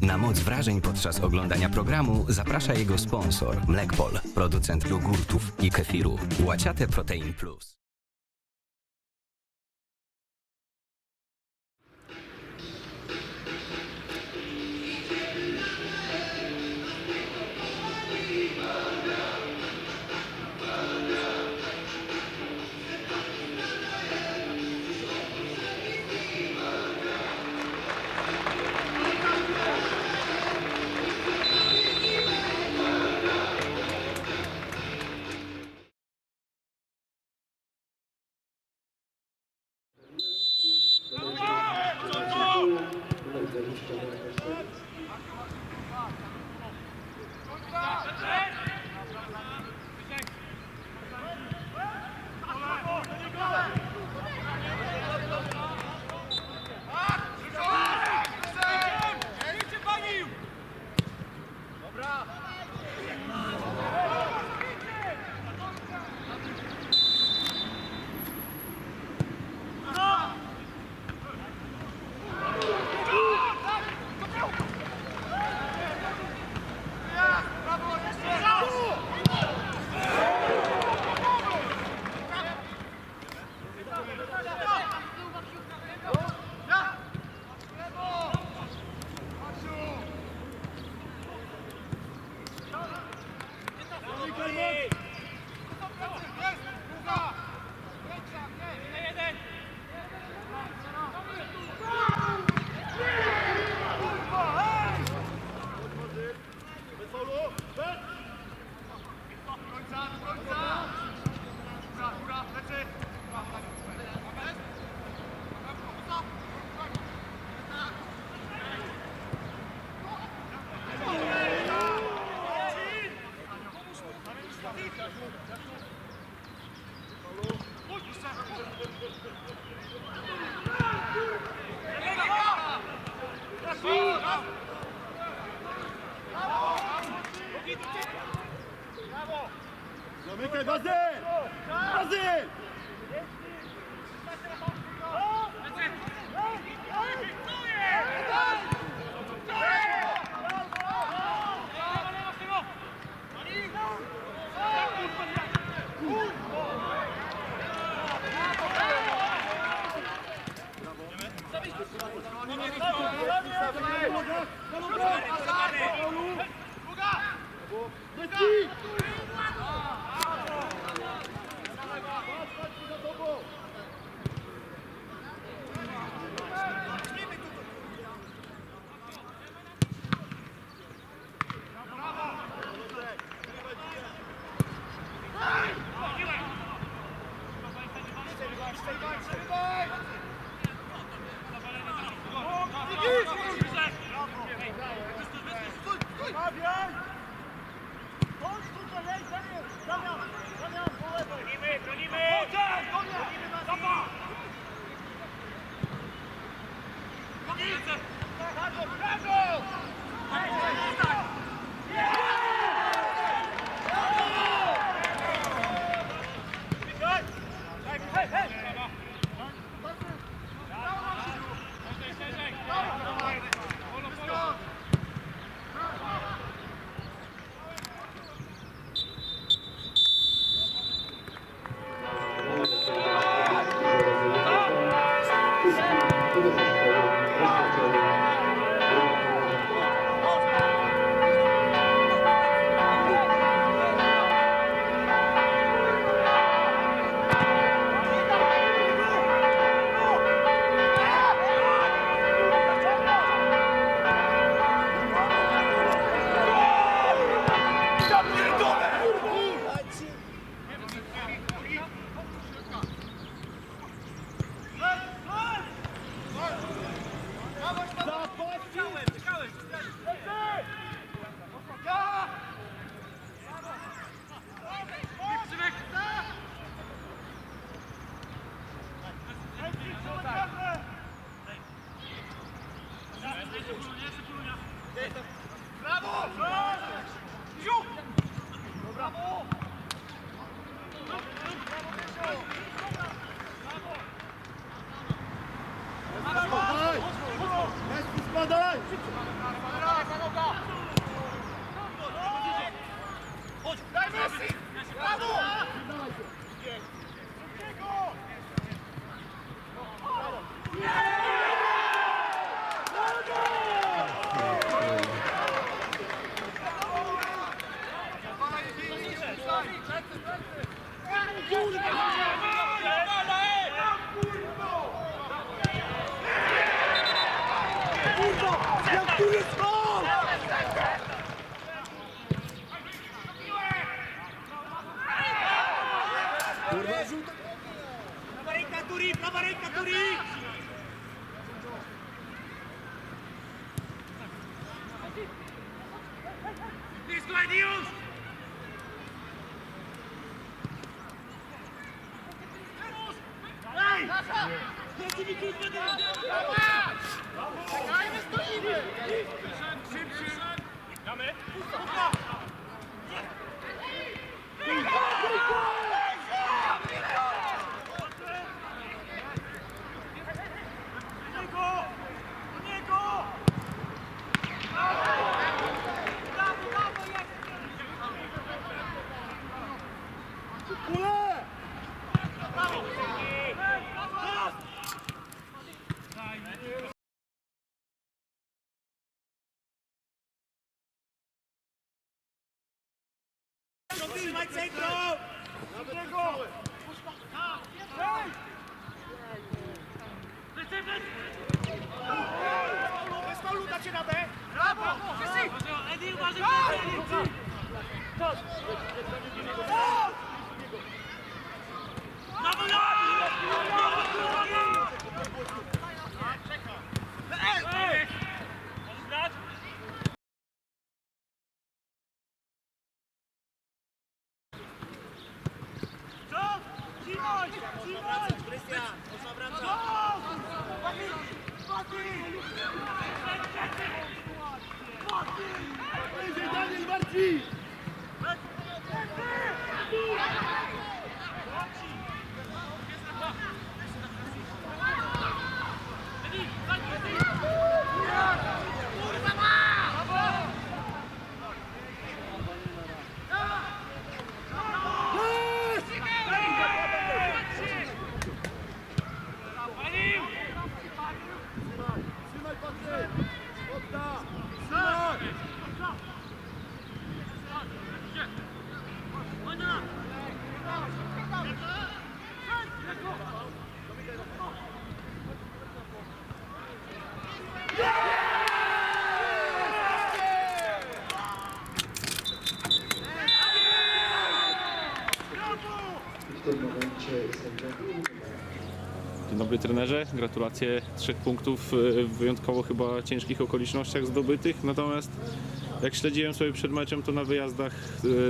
Na moc wrażeń podczas oglądania programu zaprasza jego sponsor Mlekpol, producent jogurtów i kefiru. Łaciate Protein Plus. Brawo! Allez. Zamykaj bazy! Bazy! Blisko już! Edi, parti trenerze, gratulacje trzech punktów w wyjątkowo chyba ciężkich okolicznościach zdobytych. Natomiast jak śledziłem sobie przed meczem, to na wyjazdach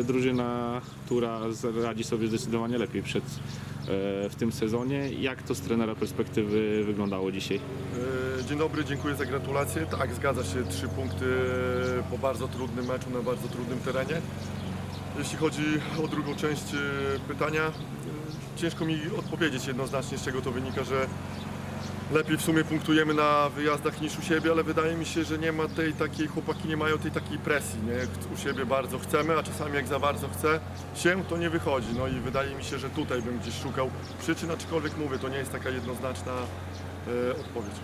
e, drużyna Tura radzi sobie zdecydowanie lepiej przed, e, w tym sezonie. Jak to z trenera perspektywy wyglądało dzisiaj? E, Dzień dobry, dziękuję za gratulacje. Tak, zgadza się, trzy punkty po bardzo trudnym meczu na bardzo trudnym terenie. Jeśli chodzi o drugą część pytania, ciężko mi odpowiedzieć jednoznacznie, z czego to wynika, że lepiej w sumie punktujemy na wyjazdach niż u siebie, ale wydaje mi się, że nie ma tej takiej, chłopaki nie mają tej takiej presji, nie? U siebie bardzo chcemy, a czasami jak za bardzo chce się, to nie wychodzi. No i wydaje mi się, że tutaj bym gdzieś szukał przyczyn, aczkolwiek mówię, to nie jest taka jednoznaczna e, odpowiedź.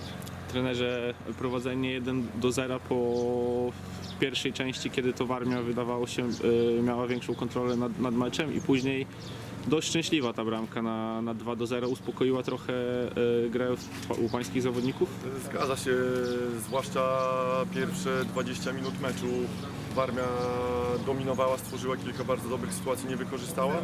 Trenerze, prowadzenie 1 do 0 po pierwszej części, kiedy to Warmia wydawało się e, miała większą kontrolę nad, nad meczem i później dość szczęśliwa ta bramka na, na 2 do 0 uspokoiła trochę e, grę u pańskich zawodników. Zgadza się, zwłaszcza pierwsze 20 minut meczu. Warmia dominowała, stworzyła kilka bardzo dobrych sytuacji, nie wykorzystała.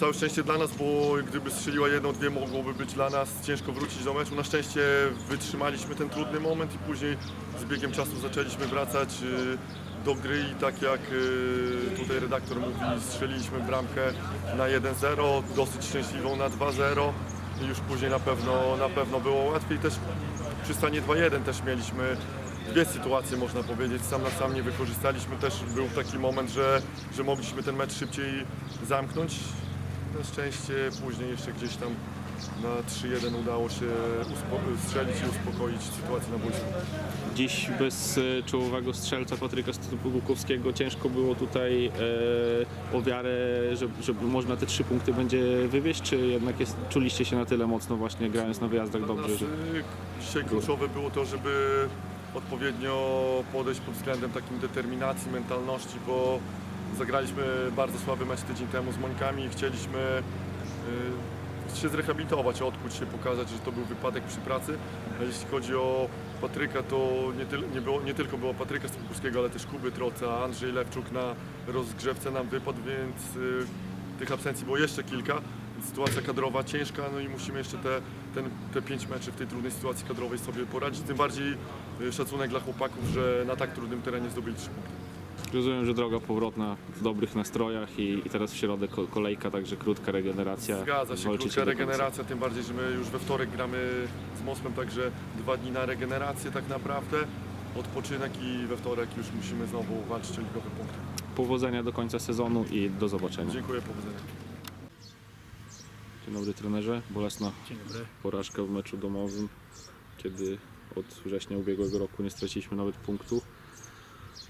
Całe szczęście dla nas, bo gdyby strzeliła jedną, dwie, mogłoby być dla nas ciężko wrócić do meczu. Na szczęście wytrzymaliśmy ten trudny moment i później z biegiem czasu zaczęliśmy wracać y, do gry i tak jak y, tutaj redaktor mówi, strzeliliśmy bramkę na 1-0, dosyć szczęśliwą na 2-0 i już później na pewno, na pewno było łatwiej. Też przy stanie 2-1 też mieliśmy dwie sytuacje, można powiedzieć, sam na sam nie wykorzystaliśmy. Też był taki moment, że, że mogliśmy ten mecz szybciej zamknąć. Na szczęście później jeszcze gdzieś tam na 3-1 udało się strzelić i uspokoić sytuację na boisku. Dziś bez e, czołowego strzelca Patryka Stupugukowskiego ciężko było tutaj e, o wiarę, że, że można te trzy punkty będzie wywieźć, czy jednak jest, czuliście się na tyle mocno właśnie grając na wyjazdach dobrze, że Znaczy, Dzisiaj kluczowe było to, żeby odpowiednio podejść pod względem takim determinacji, mentalności, bo zagraliśmy bardzo słaby mecz tydzień temu z Mońkami i chcieliśmy y, się zrehabilitować, odkuć się, pokazać, że to był wypadek przy pracy. A jeśli chodzi o Patryka to nie, tyl, nie, było, nie tylko było Patryka Stopkurskiego, ale też Kuby Troca, Andrzej Lewczuk na rozgrzewce nam wypadł, więc y, tych absencji było jeszcze kilka. Sytuacja kadrowa ciężka, no i musimy jeszcze te, ten, te pięć meczy w tej trudnej sytuacji kadrowej sobie poradzić. Tym bardziej y, szacunek dla chłopaków, że na tak trudnym terenie zdobyli trzy punkty. Rozumiem, że droga powrotna w dobrych nastrojach i, i teraz w środek ko- kolejka, także krótka regeneracja. Zgadza się, Walczycie krótka do końca. regeneracja, tym bardziej, że my już we wtorek gramy z Mospem, także dwa dni na regenerację tak naprawdę, odpoczynek i we wtorek już musimy znowu walczyć o ligowe punkty. Powodzenia do końca sezonu i do zobaczenia. Dziękuję, powodzenia. Dzień dobry trenerze. Bolesna Dzień dobry. porażka w meczu domowym, kiedy od września ubiegłego roku nie straciliśmy nawet punktu.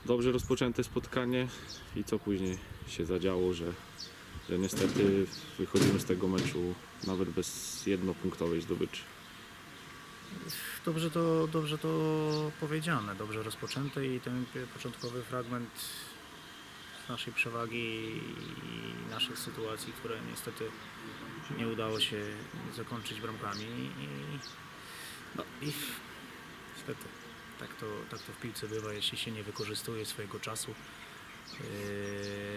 Dobrze rozpoczęte spotkanie i co później się zadziało, że, że niestety wychodzimy z tego meczu nawet bez jednopunktowej zdobyczy. Dobrze to, dobrze to powiedziane, dobrze rozpoczęte i ten początkowy fragment naszej przewagi i naszych sytuacji, które niestety nie udało się zakończyć bramkami i no i niestety tak to, tak to w piłce bywa, jeśli się nie wykorzystuje swojego czasu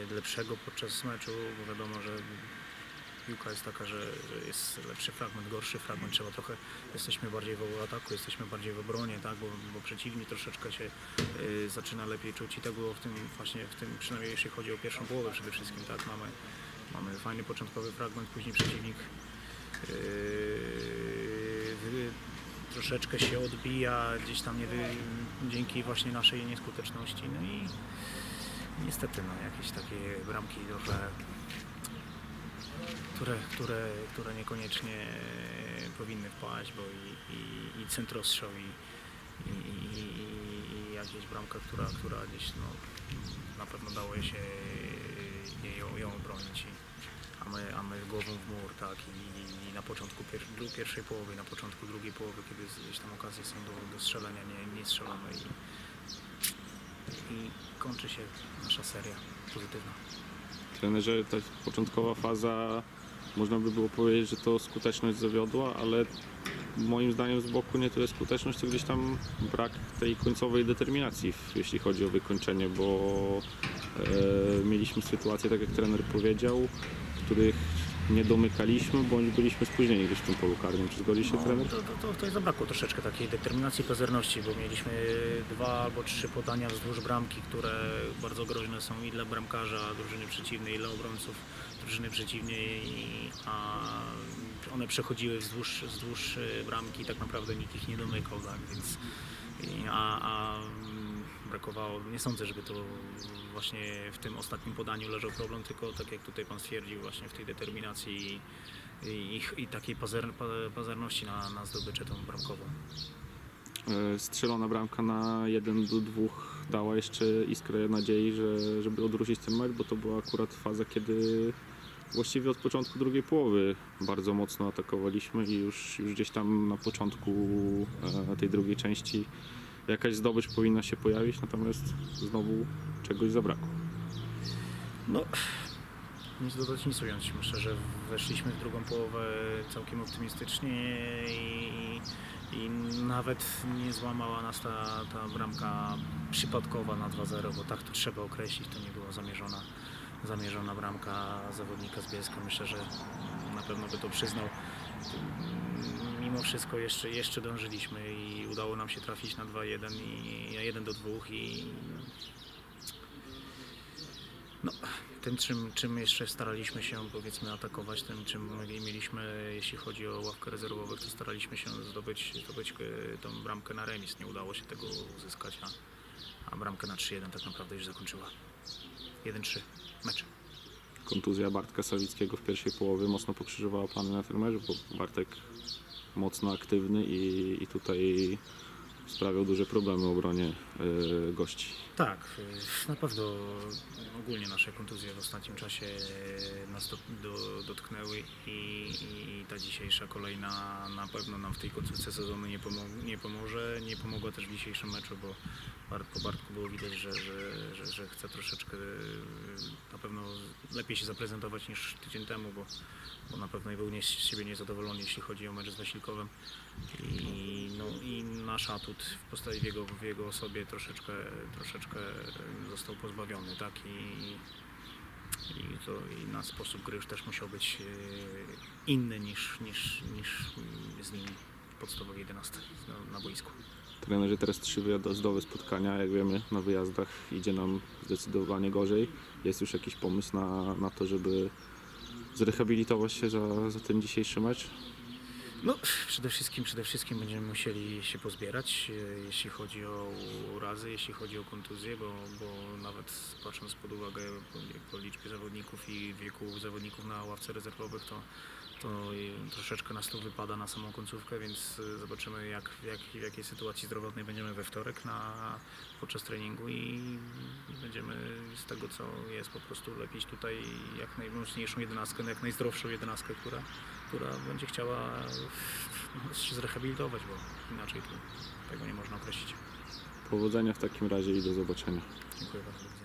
yy, lepszego podczas meczu, bo wiadomo, że piłka jest taka, że, że jest lepszy fragment, gorszy fragment, trzeba trochę, jesteśmy bardziej w ataku, jesteśmy bardziej w obronie, tak, bo, bo przeciwnik troszeczkę się y, zaczyna lepiej czuć i tak było w tym właśnie, w tym, przynajmniej jeśli chodzi o pierwszą połowę przede wszystkim, tak, mamy, mamy fajny początkowy fragment, później przeciwnik yy, troszeczkę się odbija, gdzieś tam nie dzięki właśnie naszej nieskuteczności, no i niestety no, jakieś takie bramki trochę które, które, które niekoniecznie powinny wpaść, bo i, i, i centrostrzał i, i, i, i jakieś bramka, która, która gdzieś no, na pewno dało się ją, ją obronić. I, a, my, a my głową w mur, tak, i, i na początku pier, pierwszej połowy, na początku drugiej połowy, kiedy gdzieś tam okazje są do, do strzelania, nie, nie strzelamy i, i kończy się nasza seria pozytywna. Trenerze, ta początkowa faza, można by było powiedzieć, że to skuteczność zawiodła, ale moim zdaniem z boku nie tyle skuteczność, co gdzieś tam brak tej końcowej determinacji, jeśli chodzi o wykończenie, bo e, mieliśmy sytuacje, tak jak trener powiedział, których nie domykaliśmy, bądź byliśmy spóźnieni gdzieś w tym polu karnym. Czy zgodzi się No, trener? to, to, to, to zabrakło troszeczkę takiej determinacji, pazerności, bo mieliśmy dwa albo trzy podania wzdłuż bramki, które bardzo groźne są i dla bramkarza drużyny przeciwnej, i dla obrońców drużyny przeciwnej, a one przechodziły wzdłuż, wzdłuż e, bramki i tak naprawdę nikt ich nie domykał, tak, więc a, a brakowało, nie sądzę, żeby to właśnie w tym ostatnim podaniu leżał problem, tylko tak jak tutaj Pan stwierdził, właśnie w tej determinacji i, i, i takiej pazer, pa, pazerności na, na tą bramkową. E, Strzelona bramka na 1 do 2 dała jeszcze iskrę nadziei, że, żeby odwrócić ten mecz, bo to była akurat faza, kiedy właściwie od początku drugiej połowy bardzo mocno atakowaliśmy i już, już gdzieś tam na początku e, tej drugiej części jakaś zdobycz powinna się pojawić, natomiast znowu czegoś zabrakło. No, nic dodać, nic ująć. Myślę, że weszliśmy w drugą połowę całkiem optymistycznie i, i nawet nie złamała nas ta, ta bramka przypadkowa na 2-0, bo tak to trzeba określić, to nie była zamierzona, zamierzona bramka zawodnika z Bielska. Myślę, że na pewno by to przyznał. Mimo wszystko jeszcze, jeszcze dążyliśmy i udało nam się trafić na 2-1 i 1 do 2 i no, tym, czym, czym jeszcze staraliśmy się powiedzmy atakować, tym czym mieliśmy, jeśli chodzi o ławkę rezerwowych, to staraliśmy się zdobyć, zdobyć e, tą bramkę na remis. Nie udało się tego uzyskać, a, a bramkę na 3-1 tak naprawdę już zakończyła. 1-3 mecz. Kontuzja Bartka Sawickiego w pierwszej połowie mocno pokrzyżowała plany na ten mecz, bo Bartek mocno aktywny i, i tutaj sprawiał duże problemy obronie e, gości. Tak, y, na pewno ogólnie nasze kontuzje w ostatnim czasie nas do, do, dotknęły i, i ta dzisiejsza kolejna na pewno nam w tej końcówce sezonu nie, pomo- nie pomoże. Nie pomogła też w dzisiejszym meczu, bo, Bart, po Bartku było widać, że, że, że, że chce troszeczkę y, na pewno lepiej się zaprezentować niż tydzień temu, bo, bo na pewno był nie, z siebie niezadowolony, jeśli chodzi o mecz z Wasilkowem. I, no, I nasz atut w postaci w jego, w jego osobie troszeczkę, troszeczkę został pozbawiony, tak? I, i, to, I na sposób gry już też musiał być e, inny niż, niż, niż z nim w podstawowej 11 na, na boisku. Trenerzy teraz trzy wyjazdowe spotkania, jak wiemy, na wyjazdach idzie nam zdecydowanie gorzej. Jest już jakiś pomysł na, na to, żeby zrehabilitować się za, za ten dzisiejszy mecz? No, przede wszystkim, przede wszystkim będziemy musieli się pozbierać, e, jeśli chodzi o urazy, jeśli chodzi o kontuzje, bo, bo nawet patrząc pod uwagę po, po liczbie zawodników i wieku zawodników na ławce rezerwowych, to, to troszeczkę nas to wypada na samą końcówkę, więc e, zobaczymy jak, jak, w jakiej sytuacji zdrowotnej będziemy we wtorek na, podczas treningu i będziemy z tego co jest po prostu lepić tutaj jak najmocniejszą jedenastkę, jak najzdrowszą jedenastkę, która, która będzie chciała no, się zrehabilitować, bo inaczej tu tego nie można określić. Powodzenia w takim razie i do zobaczenia. Dziękuję bardzo.